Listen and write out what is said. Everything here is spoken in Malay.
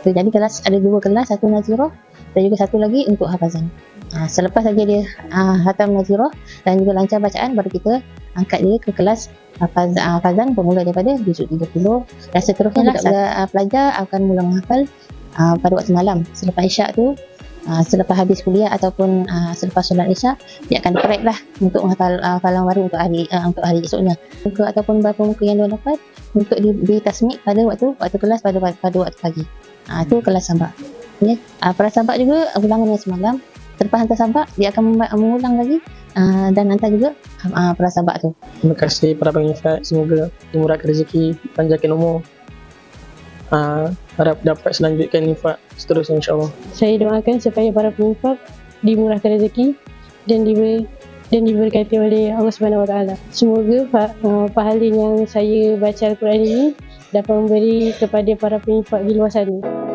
Itu jadi kelas ada dua kelas, satu nazirah dan juga satu lagi untuk hafazan. Uh, selepas saja dia uh, hatam nazirah dan juga lancar bacaan baru kita angkat dia ke kelas hafaz, uh, hafazan bermula daripada juzuk 30 dan seterusnya lah uh, pelajar akan mula menghafal uh, pada waktu malam. Selepas isyak tu uh, selepas habis kuliah ataupun uh, selepas solat isyak dia akan prep lah untuk menghafal uh, hafalan baru untuk hari uh, untuk hari esoknya. Muka ataupun berapa muka yang dia dapat untuk di, di tasmik pada waktu waktu kelas pada pada waktu pagi uh, tu kelas sabak ya uh, para sabak juga ulangan yang semalam selepas hantar sabak dia akan mengulang lagi uh, dan hantar juga uh, para sabak tu Terima kasih para pengifat. Semoga dimurahkan rezeki, panjangkan umur. Uh, harap dapat selanjutkan infak seterusnya insyaAllah. Saya doakan supaya para penginfak dimurahkan rezeki dan diberi dan diberkati oleh Allah Subhanahu Wa Taala. Semoga pa, uh, pahala yang saya baca Al-Quran ini dapat memberi kepada para pengifak di luar sana.